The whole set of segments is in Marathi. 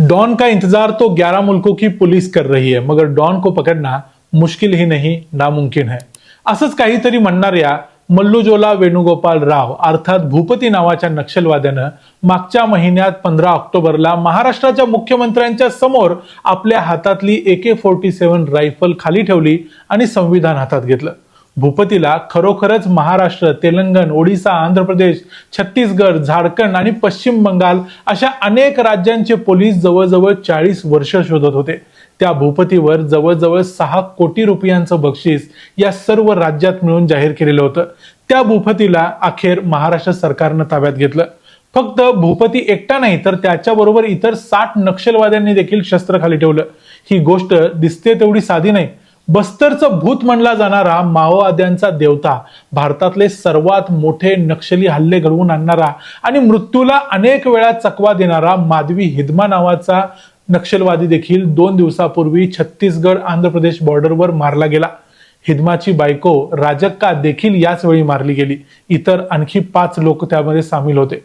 डॉन का इंतजार तो 11 मुल्कों की पुलिस कर रही है मगर डॉन को पकडना मुश्किल ही नहीं नामुमकिन है। असंच काहीतरी म्हणणाऱ्या मल्लूजोला वेणुगोपाल राव अर्थात भूपती नावाच्या नक्षलवाद्यानं मागच्या महिन्यात पंधरा ऑक्टोबरला महाराष्ट्राच्या मुख्यमंत्र्यांच्या समोर आपल्या हातातली A K forty seven rifle खाली ठेवली आणि संविधान हातात घेतलं. भूपतीला खरोखरच महाराष्ट्र तेलंगण ओडिसा आंध्र प्रदेश छत्तीसगड झारखंड आणि पश्चिम बंगाल अशा अनेक राज्यांचे पोलीस जवळजवळ चाळीस वर्ष शोधत होते. त्या भूपतीवर जवळजवळ सहा कोटी रुपयांचं बक्षीस या सर्व राज्यात मिळून जाहीर केलेलं होतं. त्या भूपतीला अखेर महाराष्ट्र सरकारनं ताब्यात घेतलं. फक्त भूपती एकटा नाही तर त्याच्याबरोबर इतर साठ नक्षलवाद्यांनी देखील शस्त्र खाली ठेवलं. ही गोष्ट दिसते तेवढी साधी नाही. बस्तरचं भूत म्हणला जाणारा माओवाद्यांचा देवता भारतातले सर्वात मोठे नक्षली हल्ले घडवून आणणारा आणि मृत्यूला अनेक वेळा चकवा देणारा माधवी हिदमा नावाचा नक्षलवादी देखील दोन दिवसापूर्वी छत्तीसगड आंध्र प्रदेश बॉर्डरवर मारला गेला. हिदमाची बायको राजक्का देखील याच वेळी मारली गेली. इतर आणखी पाच लोक त्यामध्ये सामील होते.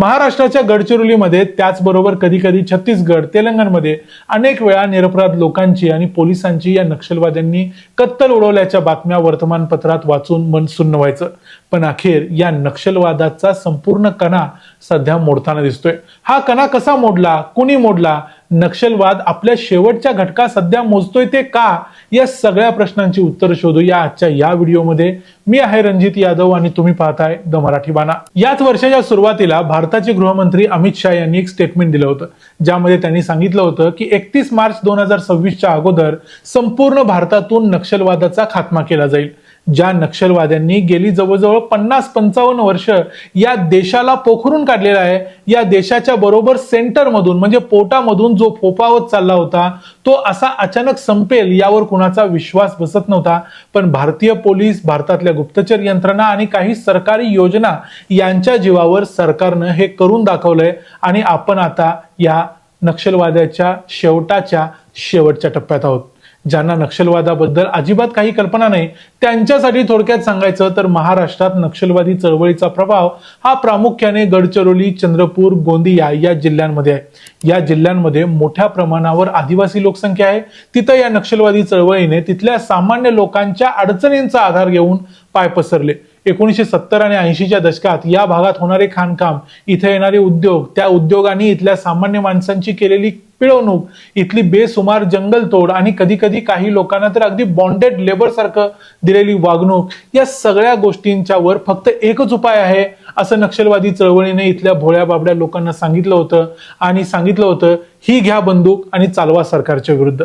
महाराष्ट्राच्या गडचिरोलीमध्ये त्याचबरोबर कधी कधी छत्तीसगड तेलंगणमध्ये अनेक वेळा निरपराध लोकांची आणि पोलिसांची या नक्षलवाद्यांनी कत्तल उडवल्याच्या बातम्या वर्तमानपत्रात वाचून मन सुन्न व्हायचं. पण अखेर या नक्षलवादाचा संपूर्ण कणा सध्या मोडताना दिसतोय. हा कणा कसा मोडला कुणी मोडला नक्षलवाद आपल्या शेवटच्या घटका सध्या मोजतोय ते का? या सगळ्या प्रश्नांची उत्तर शोधू या आजच्या या व्हिडिओमध्ये. मी आहे रणजित यादव आणि तुम्ही पाहताय द मराठी बाणा. याच वर्षाच्या सुरुवातीला भारताचे गृहमंत्री अमित शाह यांनी एक स्टेटमेंट दिलं होतं ज्यामध्ये त्यांनी सांगितलं होतं की एकतीस मार्च दोन हजार सव्वीसच्या अगोदर संपूर्ण भारतातून नक्षलवादाचा खात्मा केला जाईल. ज्या नक्षलवाद्यांनी गेली जवळजवळ पन्नास पंचावन्न वर्ष या देशाला पोखरून काढलेला आहे या देशाच्या बरोबर सेंटरमधून म्हणजे पोटामधून जो फोफावत चालला होता तो असा अचानक संपेल यावर कुणाचा विश्वास बसत नव्हता. पण भारतीय पोलीस भारतातल्या गुप्तचर यंत्रणा आणि काही सरकारी योजना यांच्या जीवावर सरकारनं हे करून दाखवलंय आणि आपण आता या नक्षलवाद्याच्या शेवटाच्या शेवटच्या टप्प्यात आहोत. ज्यांना नक्षलवादाबद्दल अजिबात काही कल्पना नाही त्यांच्यासाठी थोडक्यात सांगायचं तर महाराष्ट्रात नक्षलवादी चळवळीचा प्रभाव हा प्रामुख्याने गडचिरोली चंद्रपूर गोंदिया या जिल्ह्यांमध्ये आहे. या जिल्ह्यांमध्ये मोठ्या प्रमाणावर आदिवासी लोकसंख्या आहे. तिथं या नक्षलवादी चळवळीने तिथल्या सामान्य लोकांच्या अडचणींचा आधार घेऊन पाय पसरले. एकोणीसशे सत्तर आणि ऐंशीच्या दशकात या भागात होणारे खाणकाम इथे येणारे उद्योग त्या उद्योगांनी इथल्या सामान्य माणसांची केलेली पिळवणूक इथली बेसुमार जंगलतोड आणि कधी कधी काही लोकांना तर अगदी बॉन्डेड लेबर सारखं दिलेली वागणूक या सगळ्या गोष्टींच्या वर फक्त एकच उपाय आहे असं नक्षलवादी चळवळीने इथल्या भोळ्या बाबड्या लोकांना सांगितलं होतं. आणि सांगितलं होतं ही घ्या बंदूक आणि चालवा सरकारच्या विरुद्ध.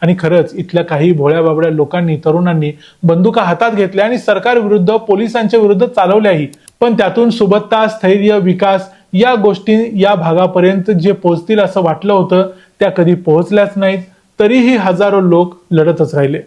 आणि खरंच इथल्या काही भोळ्या बाबड्या लोकांनी तरुणांनी बंदुका हातात घेतल्या आणि सरकार विरुद्ध पोलिसांच्या विरुद्ध चालवल्याही. पण त्यातून सुबत्ता स्थैर्य विकास या गोष्टी या भागापर्यंत जे पोहोचतील असं वाटलं होतं त्या कधी पोहोचल्याच नाहीत. तरीही हजारो लोक लढतच राहिले.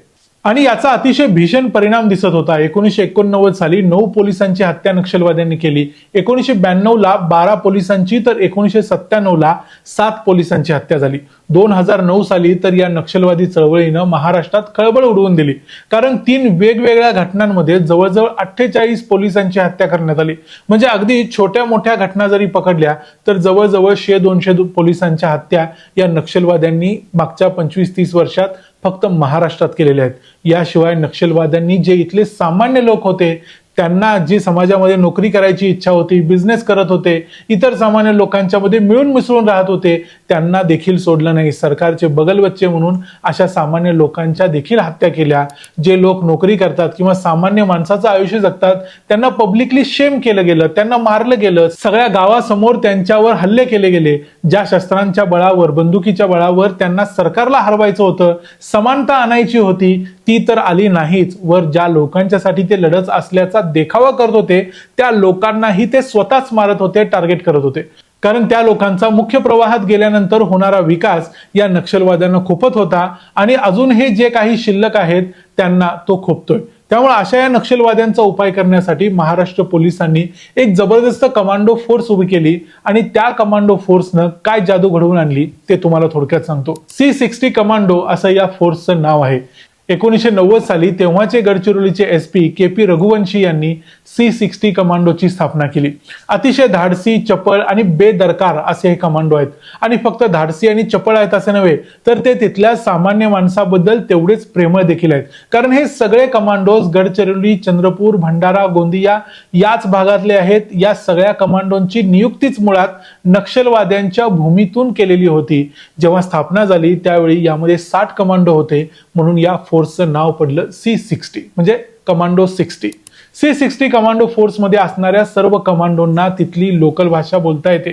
आणि याचा अतिशय भीषण परिणाम दिसत होता. एकोणीसशे एकोणनव्वद साली नऊ पोलिसांची हत्या नक्षलवाद्यांनी केली. एकोणीसशे ब्याण्णव ला बारा पोलिसांची तर एकोणीसशे सत्त्याण्णव ला सात पोलिसांची हत्या झाली. दोन हजार नऊ साली तर या नक्षलवादी चळवळीनं महाराष्ट्रात खळबळ उडवून दिली. कारण तीन वेगवेगळ्या घटनांमध्ये जवळजवळ अठ्ठेचाळीस पोलिसांची हत्या करण्यात आली. म्हणजे अगदी छोट्या मोठ्या घटना जरी पकडल्या तर जवळजवळ शे दोनशे पोलिसांच्या हत्या या नक्षलवाद्यांनी मागच्या पंचवीस तीस वर्षात फक्त महाराष्ट्रात केलेले आहेत. याशिवाय नक्षलवाद्यांनी जे इथले सामान्य लोक होते त्यांना जी समाजामध्ये नोकरी करायची इच्छा होती बिझनेस करत होते इतर सामान्य लोकांच्या मध्ये मिळून मिसळून राहत होते त्यांना देखील सोडलं नाही. सरकारचे बगलबच्चे म्हणून अशा सामान्य लोकांच्या देखील हत्या केल्या. जे लोक नोकरी करतात किंवा सामान्य माणसाचं आयुष्य जगतात त्यांना पब्लिकली शेम केलं गेलं त्यांना मारलं गेलं. सगळ्या गावासमोर त्यांच्यावर हल्ले केले गेले. ज्या शस्त्रांच्या बळावर बंदुकीच्या बळावर त्यांना सरकारला हरवायचं होतं समानता आणायची होती ती तर आली नाहीच. वर ज्या लोकांच्यासाठी ते लढत असल्याचा देखावा करत होते त्या लोकांनाही ते स्वतःच मारत होते टार्गेट करत होते. कारण त्या लोकांचा मुख्य प्रवाहात गेल्यानंतर होणारा विकास या नक्षलवाद्यांना खुपत होता आणि अजून हे जे काही शिल्लक आहेत त्यांना तो खुपतोय. त्यामुळे अशा या नक्षलवाद्यांचा उपाय करण्यासाठी महाराष्ट्र पोलिसांनी एक जबरदस्त कमांडो फोर्स उभी केली आणि त्या कमांडो फोर्सनं काय जादू घडवून आणली ते तुम्हाला थोडक्यात सांगतो. सी सिक्स्टी कमांडो असं या फोर्सचं नाव आहे. एकोणीसशे नव्वद साली तेव्हाचे गडचिरोलीचे S P K P Raghuvanshi यांनी सी सिक्स्टी कमांडोची स्थापना केली. अतिशय धाडसी चपळ आणि बेदरकार असे हे कमांडो आहेत. आणि फक्त धाडसी आणि चपळ आहेत असे नव्हे तर ते तिथल्या सामान्य माणसाबद्दल तेवढेच प्रेमळ देखील आहेत. कारण हे सगळे कमांडोज गडचिरोली चंद्रपूर भंडारा गोंदिया याच भागातले आहेत. या सगळ्या कमांडोंची नियुक्तीच मुळात नक्षलवाद्यांच्या भूमीतून केलेली होती. जेव्हा स्थापना झाली त्यावेळी यामध्ये साठ कमांडो होते. म्हणून या फोर्सचं नाव पडलं सी सिक्स्टी म्हणजे commando sixty C sixty commando फोर्समध्ये असणाऱ्या सर्व कमांडोंना तिथली लोकल भाषा बोलता येते.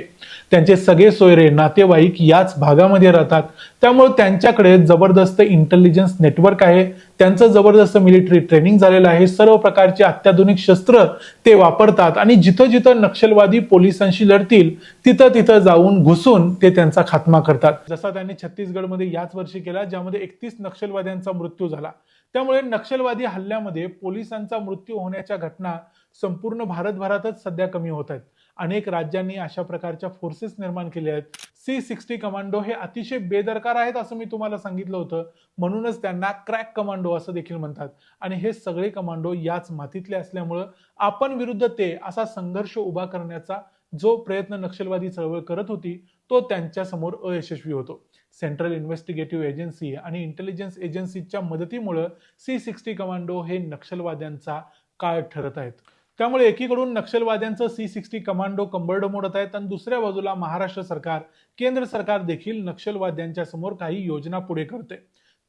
त्यांचे सगळे सोयरे नातेवाईक याच भागामध्ये राहतात. त्यामुळे त्यांच्याकडे जबरदस्त इंटेलिजन्स नेटवर्क आहे. त्यांचं जबरदस्त मिलिटरी ट्रेनिंग झालेलं आहे. सर्व प्रकारचे अत्याधुनिक शस्त्र ते वापरतात. आणि जिथं जिथं नक्षलवादी पोलिसांशी लढतील तिथं तिथं जाऊन घुसून ते त्यांचा खात्मा करतात. जसा त्यांनी छत्तीसगडमध्ये याच वर्षी केला ज्यामध्ये एकतीस नक्षलवाद्यांचा मृत्यू झाला. त्यामुळे नक्षलवादी हल्ल्यामध्ये पोलिसांचा मृत्यू होण्याच्या घटना संपूर्ण भारतभरातच सध्या कमी होत आहेत. अनेक राज्यांनी अशा प्रकारच्या फोर्सेस निर्माण केल्या आहेत. सी सिक्स्टी कमांडो हे अतिशय बेदरकार आहेत असं मी तुम्हाला सांगितलं होतं. म्हणूनच त्यांना क्रॅक कमांडो असं देखील म्हणतात. आणि हे सगळे कमांडो याच मातीतले असल्यामुळं आपण विरुद्ध ते असा संघर्ष उभा करण्याचा जो प्रयत्न नक्षलवादी चळवळ करत होती तो त्यांच्यासमोर अयशस्वी होतो. सेंट्रल इन्व्हेस्टिगेटिव्ह एजन्सी आणि इंटेलिजन्स एजन्सीच्या मदतीमुळं सी सिक्स्टी कमांडो हे नक्षलवाद्यांचा काळ ठरत आहेत. त्यामुळे एकीकडून नक्षलवाद्यांचं सी सिक्स्टी कमांडो कंबरड मोडत आहेत आणि दुसऱ्या बाजूला महाराष्ट्र सरकार केंद्र सरकार देखील नक्षलवाद्यांच्या समोर काही योजना पुढे करते.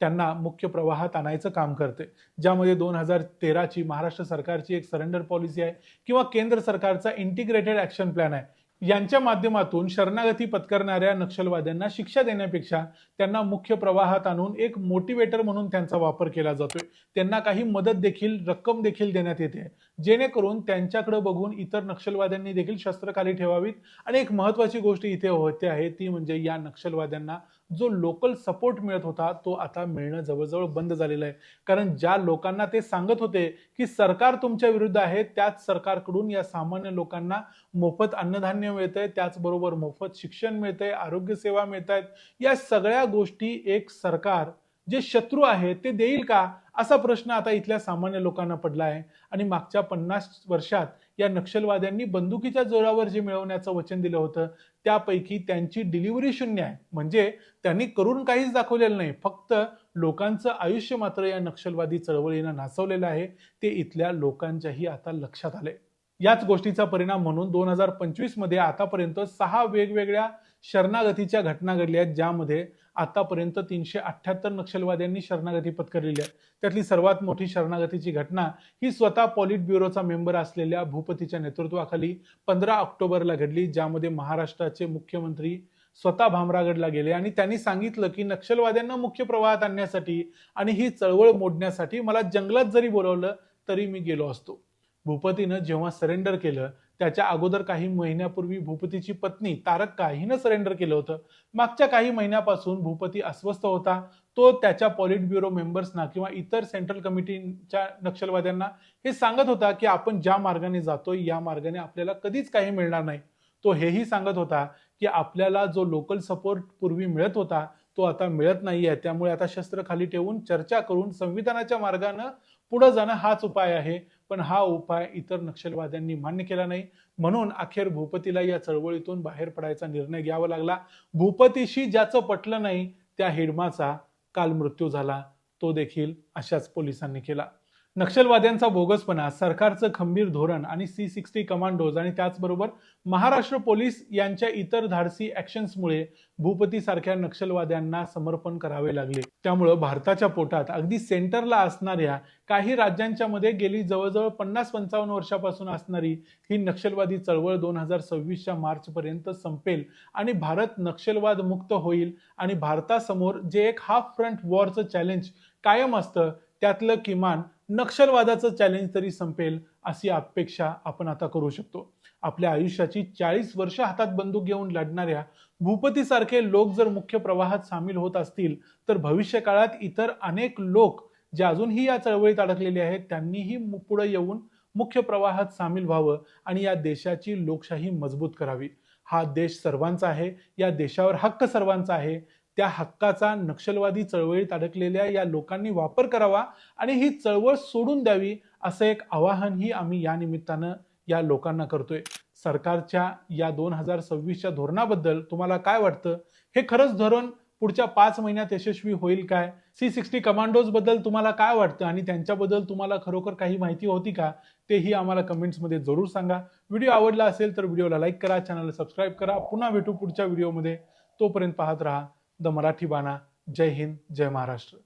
त्यांना मुख्य प्रवाहात आणायचं काम करते. ज्यामध्ये दोन हजार तेराची महाराष्ट्र सरकारची एक सरेंडर पॉलिसी आहे किंवा केंद्र सरकारचा इंटिग्रेटेड ऍक्शन प्लॅन आहे. यांच्या माध्यमातून शरणागती पत्करणाऱ्या नक्षलवाद्यांना शिक्षा देण्यापेक्षा त्यांना मुख्य प्रवाहात आणून एक मोटिवेटर म्हणून त्यांचा वापर केला जातोय. त्यांना काही मदत देखील रक्कम देखील देण्यात येते. जेणेकरून त्यांच्याकडे बघून इतर नक्षलवाद्यांनी देखील शस्त्र खाली ठेवावीत. आणि एक महत्वाची गोष्ट इथे होते आहे ती म्हणजे या नक्षलवाद्यांना जो लोकल सपोर्ट मिळत होता तो आता मिळणं जवळजवळ बंद झालेलं आहे. कारण ज्या लोकांना ते सांगत होते की सरकार तुमच्या विरुद्ध आहे त्याच सरकारकडून या सामान्य लोकांना मोफत अन्नधान्य मिळतंय त्याचबरोबर मोफत शिक्षण मिळतंय आरोग्य सेवा मिळत आहेत या सगळ्या गोष्टी एक सरकार जे शत्रू आहे ते देईल का? असा प्रश्न आता इथल्या सामान्य लोकांना पडला आहे आणि मागच्या पन्नास वर्षात या नक्षलवाद्यांनी बंदुकीच्या जोरावर जे मिळवण्याचं वचन दिलं होतं त्यापैकी त्यांची डिलिव्हरी शून्य आहे. म्हणजे त्यांनी करून काहीच दाखवलेलं नाही. फक्त लोकांचं आयुष्य मात्र या नक्षलवादी चळवळीनं नाचवलेलं आहे. ते इथल्या लोकांच्याही आता लक्षात आले याच गोष्टीचा परिणाम म्हणून दोन हजार पंचवीसमध्ये आतापर्यंत सहा वेगवेगळ्या शरणागतीच्या घटना घडल्या आहेत ज्यामध्ये आतापर्यंत तीनशे अठ्ठ्याहत्तर नक्षलवाद्यांनी शरणागती पत्करलेली आहे. त्यातली सर्वात मोठी शरणागतीची घटना ही स्वतः पॉलिट ब्युरोचा मेंबर असलेल्या भूपतीच्या नेतृत्वाखाली पंधरा ऑक्टोबरला घडली ज्यामध्ये महाराष्ट्राचे मुख्यमंत्री स्वतः भामरागडला गेले. आणि त्यांनी सांगितलं की नक्षलवाद्यांना मुख्य प्रवाहात आणण्यासाठी आणि ही चळवळ मोडण्यासाठी मला जंगलात जरी बोलवलं तरी मी गेलो असतो. भूपतीनं जेव्हा सरेंडर केलं त्याच्या अगोदर काही महिन्यापूर्वी भूपतीची पत्नी तारक्का हिनं सरेंडर केलं होतं. मागच्या काही महिन्यापासून भूपती अस्वस्थ होता. तो त्याच्या पॉलिट ब्युरो मेंबर्सना किंवा इतर सेंट्रल कमिटीच्या नक्षलवाद्यांना हे सांगत होता की आपण ज्या मार्गाने जातोय या मार्गाने आपल्याला कधीच काही मिळणार नाही. तो हेही सांगत होता की आपल्याला जो लोकल सपोर्ट पूर्वी मिळत होता तो आता मिळत नाहीये. त्यामुळे आता शस्त्र खाली ठेवून चर्चा करून संविधानाच्या मार्गानं पुढे जाणं हाच उपाय आहे पण हा उपाय इतर नक्षलवाद्यांनी मान्य केला नाही. म्हणून अखेर भूपतीला या चळवळीतून बाहेर पडायचा निर्णय घ्यावा लागला. भूपतीशी ज्याचं पटलं नाही त्या हिडमाचा काल मृत्यू झाला. तो देखील अशाच पोलिसांनी केला. नक्षलवाद्यांचा बोगसपणा सरकारचं खंबीर धोरण आणि सी सिक्स्टी कमांडोज आणि त्याचबरोबर महाराष्ट्र पोलीस यांच्या इतर धाडसी ऍक्शन्समुळे भूपतीसारख्या नक्षलवाद्यांना समर्पण करावे लागले. त्यामुळं भारताच्या पोटात अगदी सेंटरला असणाऱ्या काही राज्यांच्या मध्ये गेली जवळजवळ पन्नास पंचावन्न वर्षापासून असणारी ही नक्षलवादी चळवळ दोन हजार सव्वीसच्या मार्चपर्यंत संपेल आणि भारत नक्षलवाद मुक्त होईल आणि भारतासमोर जे एक हाफ फ्रंट वॉरचं चॅलेंज कायम असतं त्यातलं किमान नक्षलवादाचं चॅलेंज तरी संपेल अशी अपेक्षा आपण आता करू शकतो. आपल्या आयुष्याची चाळीस वर्ष हातात बंदूक घेऊन लढणाऱ्या भूपतीसारखे लोक जर मुख्य प्रवाहात सामील होत असतील तर भविष्य काळात इतर अनेक लोक जे अजूनही या चळवळीत अडकलेले आहेत त्यांनीही पुढे येऊन मुख्य प्रवाहात सामील व्हावं आणि या देशाची लोकशाही मजबूत करावी. हा देश सर्वांचा आहे या देशावर हक्क सर्वांचा आहे. त्या हक्काचा नक्षलवादी चळवळीत अडकलेल्या या लोकांनी वापर करावा आणि ही चळवळ सोडून द्यावी असं एक आवाहनही आम्ही या निमित्तानं या लोकांना करतोय. सरकारच्या या दोन हजार सव्वीसच्या धोरणाबद्दल तुम्हाला काय वाटतं? हे खरंच धोरण पुढच्या पाच महिन्यात यशस्वी होईल काय? सी सिक्स्टी कमांडोजबद्दल तुम्हाला काय वाटतं? आणि त्यांच्याबद्दल तुम्हाला खरोखर काही माहिती होती का? तेही आम्हाला कमेंट्समध्ये जरूर सांगा. व्हिडिओ आवडला असेल तर व्हिडिओला लाईक करा चॅनलला सबस्क्राईब करा. पुन्हा भेटू पुढच्या व्हिडिओमध्ये. तोपर्यंत पाहत राहा. द मराठी बाणा. जय हिंद जय महाराष्ट्र.